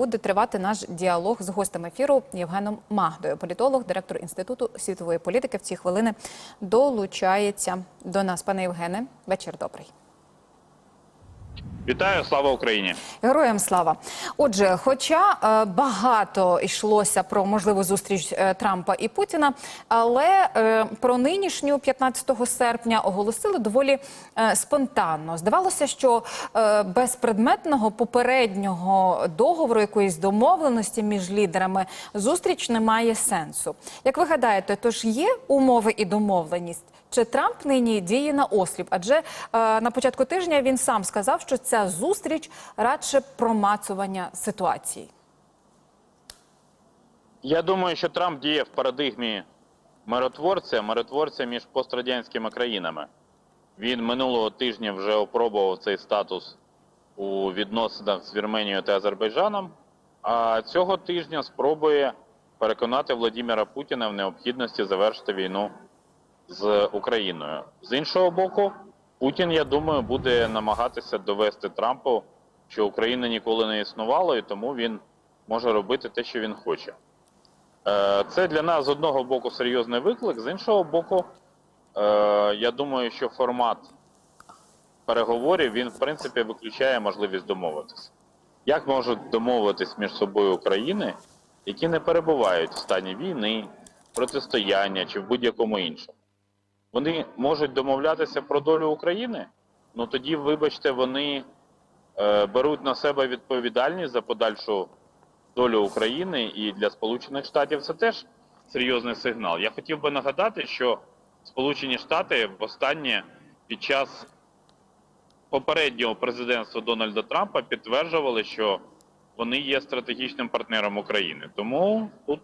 буде тривати наш діалог з гостем ефіру Євгеном Магдою. Політолог, директор інституту світової політики в ці хвилини долучається до нас. Пане Євгене, вечір добрий. Вітаю, слава Україні! Героям слава. Отже, хоча е, багато йшлося про можливу зустріч е, Трампа і Путіна, але е, про нинішню 15 серпня оголосили доволі спонтанно. Здавалося, що е, без предметного попереднього договору якоїсь домовленості між лідерами зустріч не має сенсу. Як ви гадаєте, тож є умови і домовленість? Чи Трамп нині діє на осліп? Адже е, на початку тижня він сам сказав, що ця зустріч радше промацування ситуації. Я думаю, що Трамп діє в парадигмі миротворця, миротворця між пострадянськими країнами. Він минулого тижня вже опробував цей статус у відносинах з Вірменією та Азербайджаном, а цього тижня спробує переконати Владимира Путіна в необхідності завершити війну з Україною. З іншого боку, Путін, я думаю, буде намагатися довести Трампу, що Україна ніколи не існувала, і тому він може робити те, що він хоче. Е, Це для нас з одного боку серйозний виклик, з іншого боку, е, я думаю, що формат переговорів він в принципі виключає можливість домовитися. Як можуть домовитись між собою країни, які не перебувають в стані війни, протистояння чи в будь-якому іншому? Вони можуть домовлятися про долю України, ну тоді, вибачте, вони е, беруть на себе відповідальність за подальшу долю України і для Сполучених Штатів це теж серйозний сигнал. Я хотів би нагадати, що Сполучені Штати востаннє під час попереднього президентства Дональда Трампа підтверджували, що вони є стратегічним партнером України. Тому тут,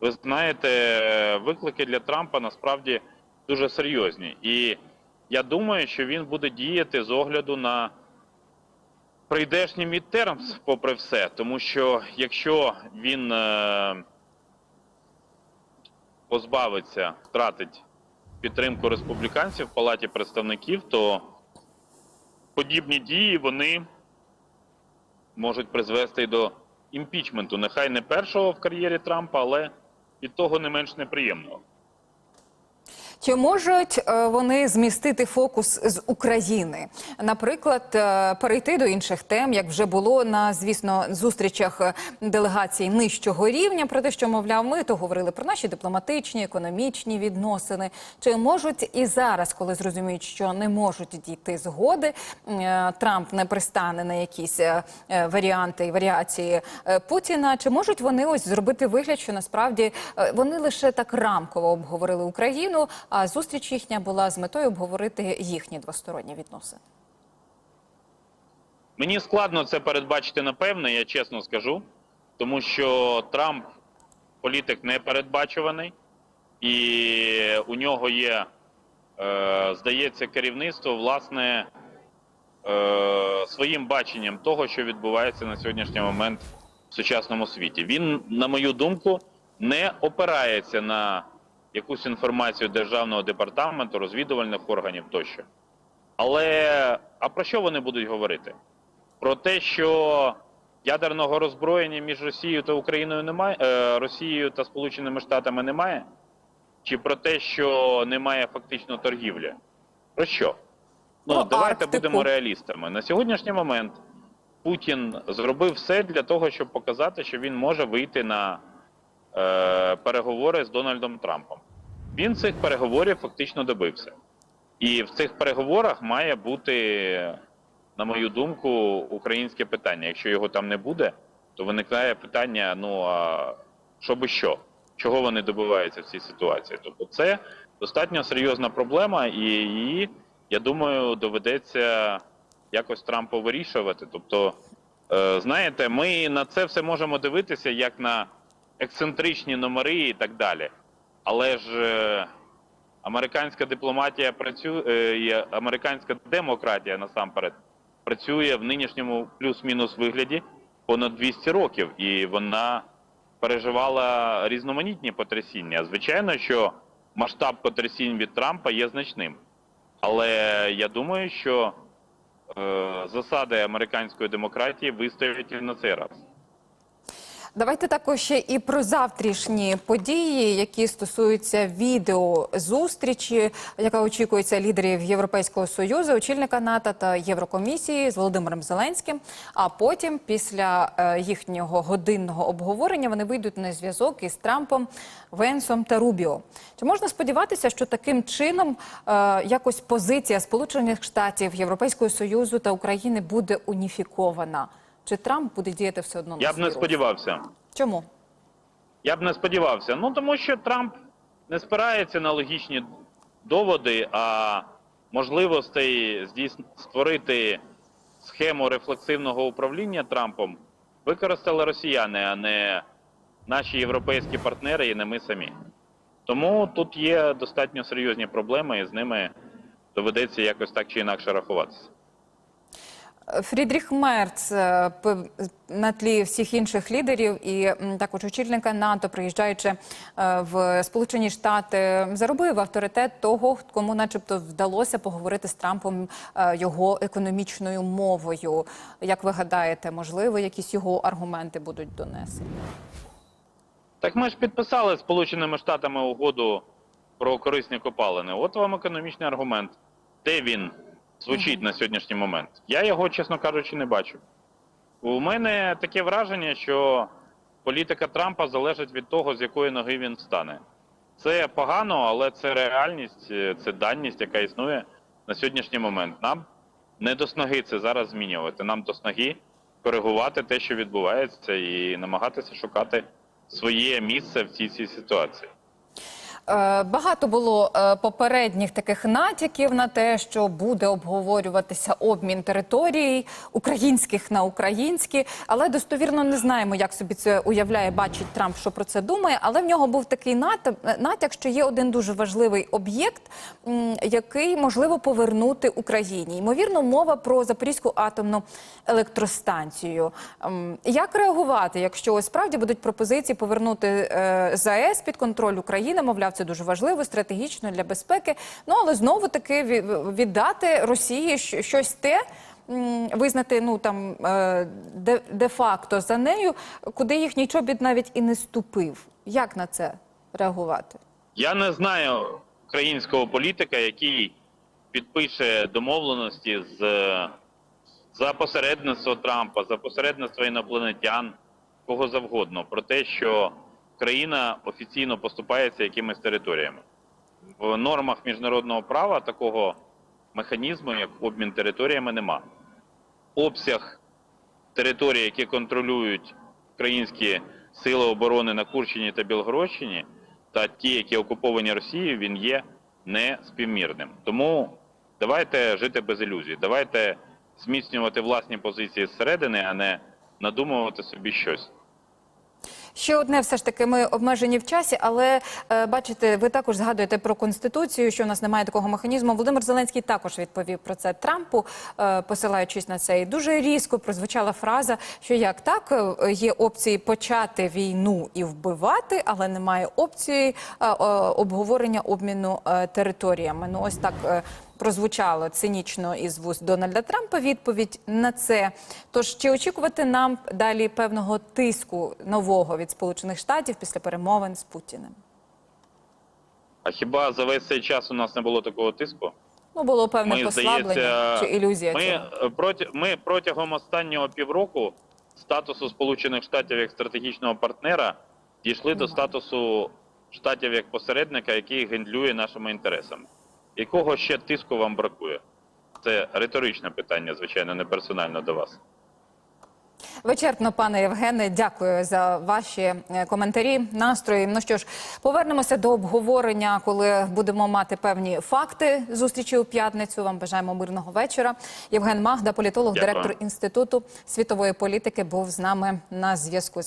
ви знаєте, виклики для Трампа насправді дуже серйозні. І я думаю, що він буде діяти з огляду на прийдешній мідтермс, попри все, тому що якщо він е, позбавиться, втратить підтримку республіканців в палаті представників, то подібні дії вони можуть призвести і до імпічменту. Нехай не першого в кар'єрі Трампа, але і того не менш неприємного. Чи можуть е, вони змістити фокус з України? Наприклад, е, перейти до інших тем, як вже було на звісно зустрічах е, делегацій нижчого рівня, про те, що мовляв, ми то говорили про наші дипломатичні, економічні відносини. Чи можуть і зараз, коли зрозуміють, що не можуть дійти згоди, Трамп не пристане на якісь варіанти і варіації Путіна? Чи можуть вони ось зробити вигляд, що насправді вони лише так рамково обговорили Україну? А зустріч їхня була з метою обговорити їхні двосторонні відносини. Мені складно це передбачити напевне, я чесно скажу, тому що Трамп політик непередбачуваний, і у нього є, е, здається, керівництво власне е, своїм баченням того, що відбувається на сьогоднішній момент в сучасному світі. Він, на мою думку, не опирається на якусь інформацію державного департаменту, розвідувальних органів тощо. Але а про що вони будуть говорити? Про те, що ядерного роззброєння між Росією та Україною немає, е, Росією та Сполученими Штатами немає? Чи про те, що немає фактично торгівлі? Про що? Ну, Про давайте Арктику. будемо реалістами. На сьогоднішній момент Путін зробив все для того, щоб показати, що він може вийти на е, переговори з Дональдом Трампом. Він цих переговорів фактично добився. І в цих переговорах має бути, на мою думку, українське питання. Якщо його там не буде, то виникає питання: ну а що би що? Чого вони добиваються в цій ситуації? Тобто, це достатньо серйозна проблема, і її, я думаю, доведеться якось Трампу вирішувати. Тобто, е, знаєте, ми на це все можемо дивитися як на ексцентричні номери і так далі. Але ж е, американська дипломатія працює, американська демократія насамперед працює в нинішньому плюс-мінус вигляді понад 200 років, і вона переживала різноманітні потрясіння. Звичайно, що масштаб потрясінь від Трампа є значним. Але я думаю, що е, засади американської демократії вистоять і на цей раз. Давайте також ще і про завтрашні події, які стосуються відео зустрічі, яка очікується лідерів Європейського союзу, очільника НАТО та Єврокомісії з Володимиром Зеленським. А потім, після е, їхнього годинного обговорення, вони вийдуть на зв'язок із Трампом, Венсом та Рубіо. Чи можна сподіватися, що таким чином е, якось позиція Сполучених Штатів, Європейського союзу та України буде уніфікована? Чи Трамп буде діяти все одно Я б не сподівався. Чому? Я б не сподівався. Ну тому що Трамп не спирається на логічні доводи, а можливостей здійс... створити схему рефлексивного управління Трампом використали росіяни, а не наші європейські партнери і не ми самі. Тому тут є достатньо серйозні проблеми, і з ними доведеться якось так чи інакше рахуватися. Фрідріх Мерц е, на тлі всіх інших лідерів і також очільника НАТО, приїжджаючи е, в Сполучені Штати, заробив авторитет того, кому, начебто, вдалося поговорити з Трампом е, його економічною мовою. Як ви гадаєте, можливо, якісь його аргументи будуть донесені? Так ми ж підписали Сполученими Штатами угоду про корисні копалини. От вам економічний аргумент. Де він звучить на сьогоднішній момент? Я його, чесно кажучи, не бачу. У мене таке враження, що політика Трампа залежить від того, з якої ноги він стане. Це погано, але це реальність, е, це даність, яка існує на сьогоднішній момент. Нам не до снаги це зараз змінювати. Нам до снаги коригувати те, що відбувається, і намагатися шукати своє місце в цій, цій ситуації. Е, Багато було е, попередніх таких натяків на те, що буде обговорюватися обмін територій українських на українські, але достовірно не знаємо, як собі це уявляє, бачить Трамп, що про це думає. Але в нього був такий натяк, що є один дуже важливий об'єкт, який можливо повернути Україні. Ймовірно, мова про Запорізьку атомну електростанцію. Як реагувати, якщо ось справді будуть пропозиції повернути е, ЗАЕС під контроль України? Мовляв, це дуже важливо, стратегічно для безпеки. Ну але знову таки ві- віддати Росії щось те. Визнати ну там е, де, де-факто за нею, куди їхній чобіт навіть і не ступив. Як на це реагувати? Я не знаю українського політика, який підпише домовленості з за посередництво Трампа, за посередництво інопланетян, кого завгодно, про те, що країна офіційно поступається якимись територіями. В нормах міжнародного права такого механізму, як обмін територіями, нема. Обсяг територій, які контролюють українські сили оборони на Курщині та Білгородщині, та ті, які окуповані Росією, він є не співмірним. Тому давайте жити без ілюзій. Давайте зміцнювати власні позиції зсередини, а не надумувати собі щось. Ще одне, все ж таки, ми обмежені в часі, але е, бачите, ви також згадуєте про конституцію, що у нас немає такого механізму. Володимир Зеленський також відповів про це Трампу, е, посилаючись на це. І дуже різко прозвучала фраза, що як так е, є опції почати війну і вбивати, але немає опції обговорення обміну територіями. Ну ось так. Прозвучало цинічно із вуст Дональда Трампа відповідь на це. Тож чи очікувати нам далі певного тиску нового від Сполучених Штатів після перемовин з Путіним? А хіба за весь цей час у нас не було такого тиску? Ну було певне Ми, послаблення здається, чи ілюзія ми, е, проти, ми протягом останнього півроку статусу Сполучених Штатів як стратегічного партнера дійшли до статусу штатів як посередника, який гендлює нашими інтересами. Якого ще тиску вам бракує? Це риторичне питання, звичайно, не персонально до вас. Вичерпно, пане Євгене, дякую за ваші е, коментарі, настрої. Ну що ж, повернемося до обговорення, коли будемо мати певні факти зустрічі у п'ятницю. Вам бажаємо мирного вечора. Євген Магда, політолог, Дякую. директор інституту світової політики, був з нами на зв'язку.